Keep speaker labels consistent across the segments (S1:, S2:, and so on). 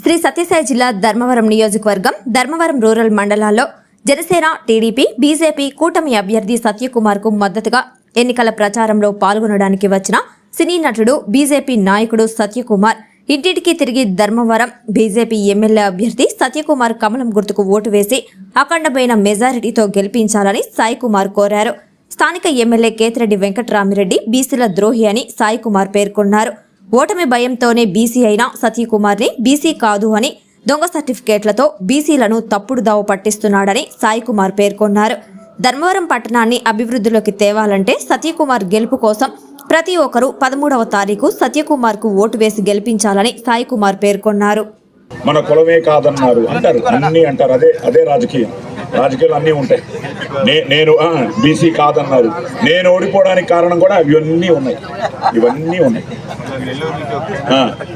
S1: శ్రీ సత్యసాయి జిల్లా ధర్మవరం నియోజకవర్గం ధర్మవరం రూరల్ మండలాల్లో జనసేన టీడీపీ బీజేపీ కూటమి అభ్యర్థి సత్యకుమార్కు మద్దతుగా ఎన్నికల ప్రచారంలో పాల్గొనడానికి వచ్చిన సినీ నటుడు బీజేపీ నాయకుడు సత్యకుమార్ ఇంటింటికి తిరిగి ధర్మవరం బీజేపీ ఎమ్మెల్యే అభ్యర్థి సత్యకుమార్ కమలం గుర్తుకు ఓటు వేసి అఖండమైన మెజారిటీతో గెలిపించాలని సాయికుమార్ కోరారు. స్థానిక ఎమ్మెల్యే కేతిరెడ్డి వెంకటరామిరెడ్డి బీసీల ద్రోహి అని సాయికుమార్ పేర్కొన్నారు. ఓటమి భయంతోనే బీసీ అయిన సతీకుమార్ని బీసీ కాదు అని దొంగ సర్టిఫికేట్లతో బీసీలను తప్పుడు దావ పట్టిస్తున్నాడని సాయికుమార్ పేర్కొన్నారు. ధర్మవరం పట్టణాన్ని అభివృద్ధిలోకి తేవాలంటే సత్యకుమార్ గెలుపు కోసం ప్రతి ఒక్కరూ పదమూడవ తారీఖు సత్యకుమార్కు ఓటు వేసి గెలిపించాలని సాయికుమార్ పేర్కొన్నారు.
S2: మన కులమే కాదన్నారు. అంటారు. అన్ని అంటారు. అదే అదే రాజకీయం. రాజకీయాలు అన్నీ ఉంటాయి. నే నేను బీసీ కాదన్నారు. నేను ఓడిపోవడానికి కారణం కూడా ఇవన్నీ ఉన్నాయి. ఇవన్నీ ఉన్నాయి.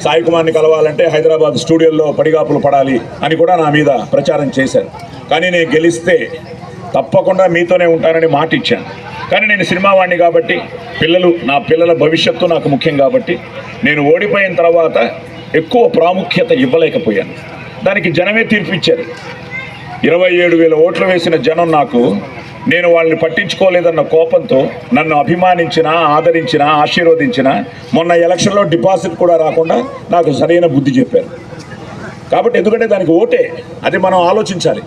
S2: సాయి కుమార్ని కలవాలంటే హైదరాబాద్ స్టూడియోలో పడిగాపులు పడాలి అని కూడా నా మీద ప్రచారం చేశారు. కానీ నేను గెలిస్తే తప్పకుండా మీతోనే ఉంటానని మాట ఇచ్చాను. కానీ నేను సినిమా వాడిని కాబట్టి పిల్లలు నా పిల్లల భవిష్యత్తు నాకు ముఖ్యం కాబట్టి నేను ఓడిపోయిన తర్వాత ఎక్కువ ప్రాముఖ్యత ఇవ్వలేకపోయాను. దానికి జనమే తీర్పిచ్చారు ఇరవై ఏడు వేల ఓట్లు వేసిన జనం నాకు నేను వాళ్ళని పట్టించుకోలేదన్న కోపంతో నన్ను అభిమానించిన ఆదరించిన ఆశీర్వదించిన మొన్న ఎలక్షన్లో డిపాజిట్ కూడా రాకుండా నాకు సరైన బుద్ధి చెప్పారు. కాబట్టి ఎందుకంటే దానికి ఓటే అది మనం ఆలోచించాలి.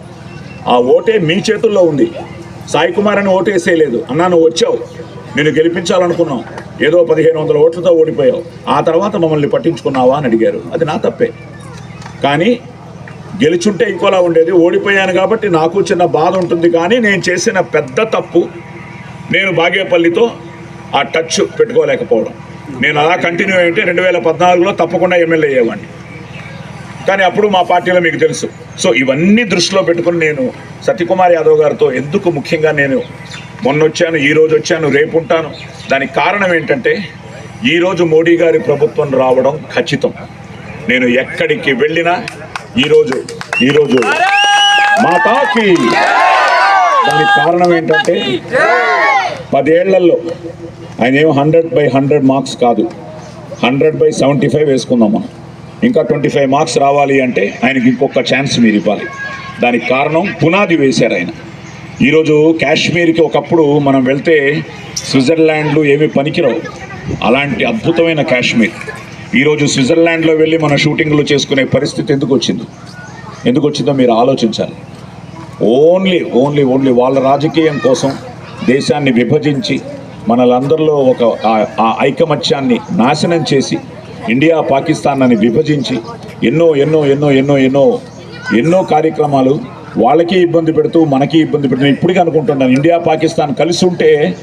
S2: ఆ ఓటే మీ చేతుల్లో ఉంది. సాయి కుమార్ అని ఓటు వేసేయలేదు అన్నా నువ్వు వచ్చావు. నేను గెలిపించాలనుకున్నావు. ఏదో పదిహేను వందల ఓట్లతో ఓడిపోయావు. ఆ తర్వాత మమ్మల్ని పట్టించుకున్నావా అని అడిగారు. అది నా తప్పే. కానీ గెలుచుంటే ఇంకోలా ఉండేది. ఓడిపోయాను కాబట్టి నాకు చిన్న బాధ ఉంటుంది కానీ నేను చేసిన పెద్ద తప్పు నేను బాగేపల్లితో ఆ టచ్ పెట్టుకోలేకపోవడం. నేను అలా కంటిన్యూ అయితే రెండు వేల పద్నాలుగులో తప్పకుండా ఎమ్మెల్యే అయ్యేవాడిని. కానీ అప్పుడు మా పార్టీలో మీకు తెలుసు. సో ఇవన్నీ దృష్టిలో పెట్టుకుని నేను సత్యకుమార్ యాదవ్ గారితో ఎందుకు ముఖ్యంగా నేను మొన్న వచ్చాను ఈ రోజు వచ్చాను రేపు ఉంటాను. దానికి కారణం ఏంటంటే ఈరోజు మోడీ గారి ప్రభుత్వం రావడం ఖచ్చితం. నేను ఎక్కడికి వెళ్ళినా ఈరోజు ఈరోజు మాతాకి. దానికి కారణం ఏంటంటే పదేళ్ళలో ఆయన ఏం హండ్రెడ్ బై హండ్రెడ్ మార్క్స్ కాదు. హండ్రెడ్ బై సెవెంటీ ఫైవ్ వేసుకుందాం మనం. ఇంకా ట్వంటీ ఫైవ్ మార్క్స్ రావాలి అంటే ఆయనకి ఇంకొక ఛాన్స్ మీరు ఇవ్వాలి. దానికి కారణం పునాది వేశారు ఆయన. ఈరోజు కాశ్మీర్కి ఒకప్పుడు మనం వెళ్తే స్విట్జర్లాండ్లు ఏమి పనికిరావు. అలాంటి అద్భుతమైన కాశ్మీర్. ఈరోజు స్విట్జర్లాండ్లో వెళ్ళి మన షూటింగ్లు చేసుకునే పరిస్థితి ఎందుకు వచ్చింది? ఎందుకు వచ్చిందో మీరు ఆలోచించాలి. ఓన్లీ ఓన్లీ ఓన్లీ వాళ్ళ రాజకీయం కోసం దేశాన్ని విభజించి మనలందరిలో ఒక ఆ- ఐకమత్యాన్ని నాశనం చేసి ఇండియా పాకిస్తాన్ అని విభజించి ఎన్నో ఎన్నో ఎన్నో ఎన్నో ఎన్నో ఎన్నో కార్యక్రమాలు వాళ్ళకి ఇబ్బంది పెడుతూ మనకి ఇబ్బంది పెడుతూ ఇప్పటికీ అనుకుంటున్నాను. ఇండియా పాకిస్తాన్ కలిసి ఉంటే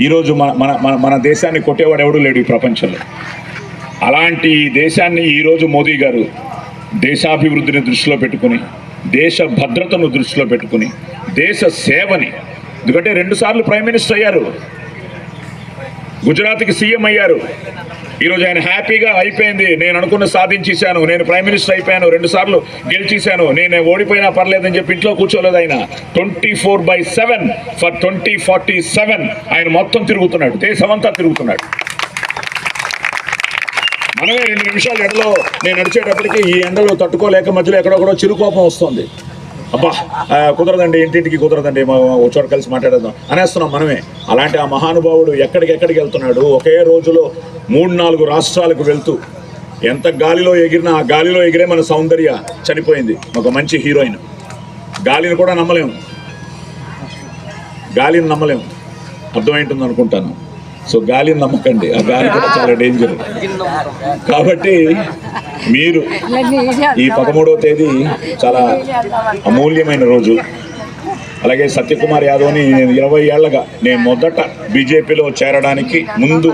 S2: ఈరోజు మన మన మన మన దేశాన్ని కొట్టేవాడు ఎవడు లేడు ఈ ప్రపంచంలో. అలాంటి దేశాన్ని ఈరోజు మోదీ గారు దేశాభివృద్ధిని దృష్టిలో పెట్టుకుని దేశ భద్రతను దృష్టిలో పెట్టుకుని దేశ సేవని ఎందుకంటే రెండుసార్లు ప్రైమ్ మినిస్టర్ అయ్యారు గుజరాత్కి సీఎం అయ్యారు. ఈరోజు ఆయన హ్యాపీగా అయిపోయింది. నేను అనుకున్న సాధించేశాను. నేను ప్రైమ్ మినిస్టర్ అయిపోయాను. రెండు సార్లు గెలిచేశాను. నేను ఓడిపోయినా పర్లేదని చెప్పి ఇంట్లో కూర్చోలేదు ఆయన. Twenty four by seven for twenty forty seven. ఆయన మొత్తం తిరుగుతున్నాడు. దేశమంతా తిరుగుతున్నాడు. మనమే రెండు నిమిషాలు ఎండలో నేను నడిచేటప్పటికి ఈ ఎండలో తట్టుకోలేక మధ్యలో ఎక్కడొక్కడో చిరుకోపం వస్తుంది. అబ్బా కుదరదండి ఇంటింటికి కుదరదండి మా చోట కలిసి మాట్లాడేద్దాం. అనేస్తున్నాం మనమే. అలాంటి ఆ మహానుభావుడు ఎక్కడికెక్కడికి వెళ్తున్నాడు? ఒకే రోజులో మూడు నాలుగు రాష్ట్రాలకు వెళ్తూ ఎంత గాలిలో ఎగిరినా ఆ గాలిలో ఎగిరే మన సౌందర్య చనిపోయింది. ఒక మంచి హీరోయిన్. గాలిని కూడా నమ్మలేము. గాలిని నమ్మలేము. అర్థమైంటుంది అనుకుంటాను సో గాలిని నమ్మకండి. ఆ గాలి కూడా చాలా డేంజర్ కాబట్టి మీరు ఈ పదమూడవ తేదీ చాలా అమూల్యమైన రోజు. అలాగే సత్యకుమార్ యాదవ్ని నేను ఇరవై ఏళ్ళగా నేను మొదట బీజేపీలో చేరడానికి ముందు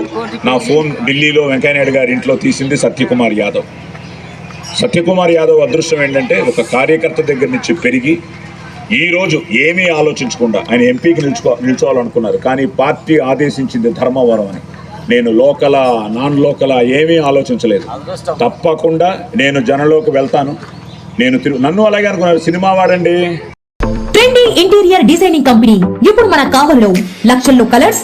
S2: నా ఫోన్ ఢిల్లీలో వెంకయ్యనాయుడు గారి ఇంట్లో తీసింది సత్యకుమార్ యాదవ్. సత్యకుమార్ యాదవ్ అదృష్టం ఏంటంటే ఒక కార్యకర్త దగ్గర నుంచి పెరిగి ఈ రోజు ఏమీ ఆలోచించకుండా ఆయన ఎంపీకి నిల్చుకో నిల్చోవాలనుకున్నారు. కానీ పార్టీ ఆదేశించింది ధర్మవరం అని. నేను లోకల నాన్ లోకల ఏమీ ఆలోచించలేదు. తప్పకుండా నేను జనంలోకి వెళ్తాను. నేను నన్ను అలాగే అనుకున్నారు. సినిమా వాడండి.
S3: Trendy interior designing company. ఇప్పుడు మన కావల్లో లక్షల్లో కలర్స్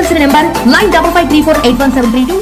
S3: సంప్రదించవలసిన number nine double five three four eight one seven three two